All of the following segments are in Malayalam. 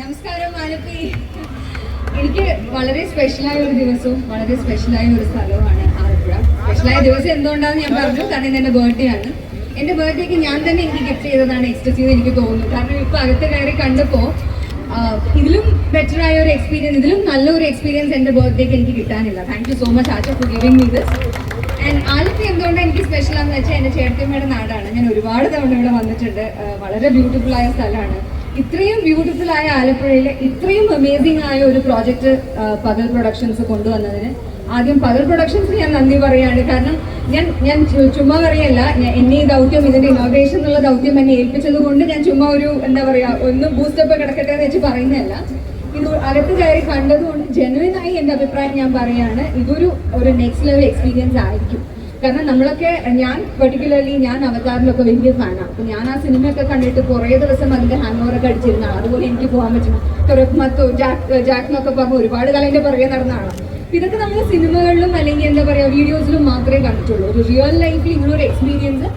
നമസ്കാരം മാലപ്പി. എനിക്ക് വളരെ സ്പെഷ്യലായ ഒരു ദിവസവും വളരെ സ്പെഷ്യലായ ഒരു സ്ഥലവുമാണ് ആലപ്പുഴ. സ്പെഷ്യലായ ദിവസം എന്തുകൊണ്ടാണെന്ന് ഞാൻ പറഞ്ഞു കാരണം ഇത് എന്റെ ബർത്ത്ഡേ ആണ് എന്റെ ബർത്ത്ഡേക്ക് ഞാൻ തന്നെ എനിക്ക് ഗിഫ്റ്റ് ചെയ്തതാണ് എക്സ്പ്രസ് ചെയ്ത് എനിക്ക് തോന്നുന്നു. കാരണം ഇപ്പൊ അകത്ത് കയറി കണ്ടപ്പോ ഇതിലും ബെറ്റർ ആയ ഒരു എക്സ്പീരിയൻസ് ഇതിലും നല്ലൊരു എക്സ്പീരിയൻസ് എന്റെ ബർത്ത്ഡേക്ക് എനിക്ക് കിട്ടാനില്ല. Thank you so much Archa for giving me this and Alleppey എന്തുകൊണ്ട് എനിക്ക് സ്പെഷ്യൽ ആണെന്ന് വെച്ചാൽ എന്റെ ചേട്ടത്തിയമ്മയുടെ നാടാണ്. ഞാൻ ഒരുപാട് തവണ ഇവിടെ വന്നിട്ടുണ്ട്. വളരെ ബ്യൂട്ടിഫുൾ ആയ സ്ഥലമാണ്. ഇത്രയും ബ്യൂട്ടിഫുൾ ആയ ആലപ്പുഴയിലെ ഇത്രയും അമേസിംഗ് ആയ ഒരു പ്രോജക്റ്റ് പകൽ പ്രൊഡക്ഷൻസ് കൊണ്ടുവന്നതിന്. ആദ്യം പകൽ പ്രൊഡക്ഷൻസ് ഞാൻ നന്ദി പറയാണ് കാരണം ഞാൻ ഞാൻ ചുമ്മാ പറയല്ല എന്നെ ഈ ദൗത്യം ഇതിന്റെ ഇനോഗ്രേഷൻ എന്നുള്ള ദൗത്യം എന്നെ ഏൽപ്പിച്ചത് കൊണ്ട് ഞാൻ ചുമ്മാ ഒരു എന്താ പറയാ ഒന്ന് ബൂസ്റ്റപ്പ് കിടക്കട്ടെ എന്ന് വെച്ച് പറയുന്നതല്ല. ഇത് അകത്ത് കയറി കണ്ടതുകൊണ്ട് ജെനുവിൻ ആയി എന്റെ അഭിപ്രായം ഞാൻ പറയാണ്. ഇതൊരു ഒരു നെക്സ്റ്റ് ലെവൽ എക്സ്പീരിയൻസ് ആയിരിക്കും. കാരണം നമ്മളൊക്കെ ഞാൻ പെർട്ടിക്കുലർലി ഞാൻ അവതാറിലൊക്കെ വലിയ ഫാനാണ് അപ്പൊ ഞാൻ ആ സിനിമയൊക്കെ കണ്ടിട്ട് കുറേ ദിവസം അതിന്റെ ഹാങ് ഓവർ ഒക്കെ അടിച്ചിരുന്ന അതുപോലെ എനിക്ക് പോകാൻ പറ്റുന്ന തുറക്കുമത്തോ ജാക്ക് ജാക്ക് എന്നൊക്കെ പറഞ്ഞ് ഒരുപാട് കാലം എന്റെ പുറകെ നടന്നതാണ്. ഇതൊക്കെ നമ്മൾ സിനിമകളിലും അല്ലെങ്കിൽ എന്താ പറയാ വീഡിയോസിലും മാത്രമേ കണ്ടിട്ടുള്ളൂ. ഒരു റിയൽ ലൈഫിൽ ഇങ്ങനെ ഒരു എക്സ്പീരിയൻസ്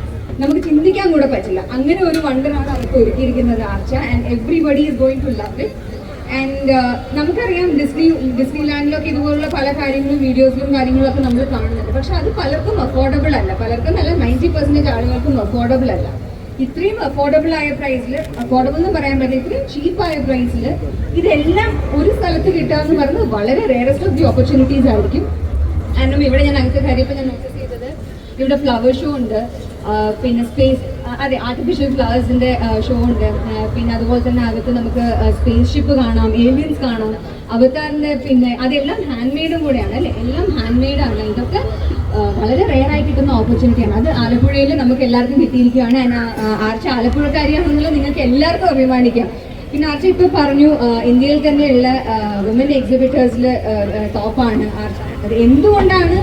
നമുക്ക് ചിന്തിക്കാൻ കൂടെ പറ്റില്ല. അങ്ങനെ ഒരു വണ്ടറാണ് അവർക്ക് ഒരുക്കിയിരിക്കുന്നത് Archa. And everybody is going to love it and നമുക്കറിയാം ഡിസ്നി ഡിസ്നി ലാൻഡിലൊക്കെ ഇതുപോലുള്ള പല കാര്യങ്ങളും വീഡിയോസിലും കാര്യങ്ങളൊക്കെ നമ്മൾ കാണുന്നുണ്ട്. പക്ഷെ അത് പലർക്കും അഫോർഡബിൾ അല്ല. പലർക്കും അല്ല നയന്റി പെർസെന്റേജ് ആളുകൾക്കും അഫോർഡബിൾ അല്ല. ഇത്രയും അഫോർഡബിൾ ആയ പ്രൈസിൽ അഫോർഡബിൾ എന്ന് പറയാൻ പറ്റില്ല ഇത്രയും ചീപ്പായ പ്രൈസിൽ ഇതെല്ലാം ഒരു സ്ഥലത്ത് കിട്ടുക എന്ന് പറയുന്നത് വളരെ റേറസ്റ്റ് ഓഫ് ദി ഓപ്പർച്യൂണിറ്റീസ് ആയിരിക്കും. കാരണം ഇവിടെ ഞാൻ അകത്ത് കയറിയപ്പോൾ ഞാൻ നോട്ടീസ് ചെയ്തത്. ഇവിടെ ഫ്ലവർ ഷോ ഉണ്ട്. പിന്നെ സ്പേസ് അതെ ആർട്ടിഫിഷ്യൽ ഫ്ലവേഴ്സിന്റെ ഷോ ഉണ്ട്. പിന്നെ അതുപോലെ തന്നെ അകത്ത് നമുക്ക് സ്പേസ് ഷിപ്പ് കാണാം ഏലിയൻസ് കാണാം അവതാറിന്റെ പിന്നെ അതെല്ലാം ഹാൻഡ് മെയ്ഡും കൂടെയാണ് അല്ലെ? എല്ലാം ഹാൻഡ് മെയ്ഡ് ആണ്. ഇതൊക്കെ വളരെ റെയർ ആയി കിട്ടുന്ന ഓപ്പർച്യൂണിറ്റിയാണ് അത് ആലപ്പുഴയിൽ നമുക്ക് എല്ലാവർക്കും കിട്ടിയിരിക്കുകയാണ്. ആർച്ച ആലപ്പുഴക്കാരിയാണെന്നുള്ളത് നിങ്ങൾക്ക് എല്ലാവർക്കും അഭിമാനിക്കാം. പിന്നെ ആർച്ച ഇപ്പൊ പറഞ്ഞു ഇന്ത്യയിൽ തന്നെയുള്ള വുമൻ എക്സിബിറ്റേഴ്സിൽ ടോപ്പാണ് ആർച്ച എന്തുകൊണ്ടാണ്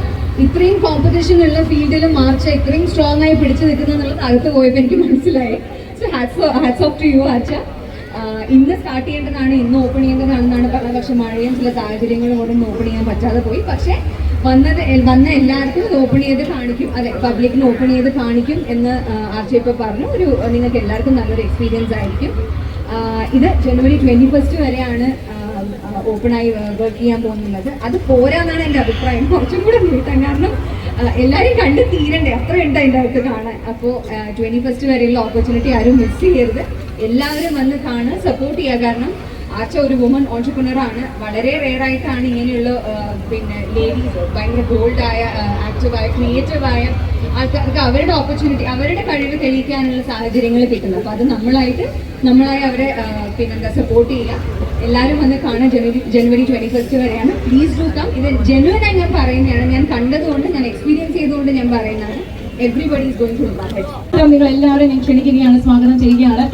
ഇത്രയും കോമ്പറ്റീഷൻ ഉള്ള ഫീൽഡിൽ മാർച്ച് ഇത്രയും സ്ട്രോങ് ആയി പിടിച്ചു നിൽക്കുന്ന എന്നുള്ളത് അകത്ത് പോയപ്പോൾ എനിക്ക് മനസ്സിലായി. So hats hats off to you Archa ah ഇന്ന് സ്റ്റാർട്ട് ചെയ്യേണ്ടതാണ് ഇന്ന് ഓപ്പൺ ചെയ്യേണ്ടതാണെന്നാണ് പറഞ്ഞത്. പക്ഷെ മഴയും ചില സാഹചര്യങ്ങളും കൊണ്ട് ഓപ്പൺ ചെയ്യാൻ പറ്റാതെ പോയി. പക്ഷേ വന്നത് വന്ന എല്ലാവർക്കും ഓപ്പൺ ചെയ്ത് കാണിക്കും. അതെ പബ്ലിക്കിന് ഓപ്പൺ ചെയ്ത് കാണിക്കും എന്ന് ആർച്ച ഇപ്പോൾ പറഞ്ഞു. ഒരു നിങ്ങൾക്ക് എല്ലാവർക്കും നല്ലൊരു എക്സ്പീരിയൻസ് ആയിരിക്കും. ഇത് ജനുവരി ട്വന്റി ഫസ്റ്റ് വരെയാണ് ഓപ്പണായി വർക്ക് ചെയ്യാൻ പോകുന്നത് അത് പോരാന്നാണ് എന്റെ അഭിപ്രായം. കുറച്ചും കൂടെ നീട്ടാൻ കാരണം എല്ലാവരും കണ്ട് തീരണ്ടേ? അത്ര ഉണ്ട് അതിന്റെ അകത്ത് കാണാൻ. അപ്പോൾ ട്വന്റി ഫസ്റ്റ് വരെയുള്ള ഓപ്പർച്യൂണിറ്റി ആരും മിസ് ചെയ്യരുത്. എല്ലാവരും വന്ന് കാണുക സപ്പോർട്ട് ചെയ്യുക. കാരണം ആച്ച ഒരു വുമൺ ഓൺടർപ്രണർ ആണ്. വളരെ റെയറായിട്ടാണ് ഇങ്ങനെയുള്ള പിന്നെ ലേഡീസ് ഭയങ്കര ബോൾഡായ ആക്റ്റീവായ ക്രിയേറ്റീവായ ആൾക്കാർക്ക് അവരുടെ ഓപ്പർച്യൂണിറ്റി അവരുടെ കഴിവ് തെളിയിക്കാനുള്ള സാഹചര്യങ്ങൾ കിട്ടുന്നത്. അപ്പോൾ അത് നമ്മളായിട്ട് നമ്മളായി അവരെ പിന്നെന്താ സപ്പോർട്ട് ചെയ്യുക. എല്ലാവരും വന്ന് കാണാൻ ജനുവരി ജനുവരി ട്വന്റി ഫസ്റ്റ് വരെയാണ്. പ്ലീസ് ഡു കം ഇത് ജനുവൻ ആയി ഞാൻ പറയുന്നതാണ്. ഞാൻ കണ്ടതുകൊണ്ട് ഞാൻ എക്സ്പീരിയൻസ് ചെയ്തുകൊണ്ട് ഞാൻ പറയുന്നതാണ്. എവ്രിബഡി ഇസ് ഗോയിങ് ടു നിങ്ങൾ എല്ലാവരും ഞാൻ ക്ഷണിക്കുകയാണ് സ്വാഗതം ചെയ്യുകയാണ്.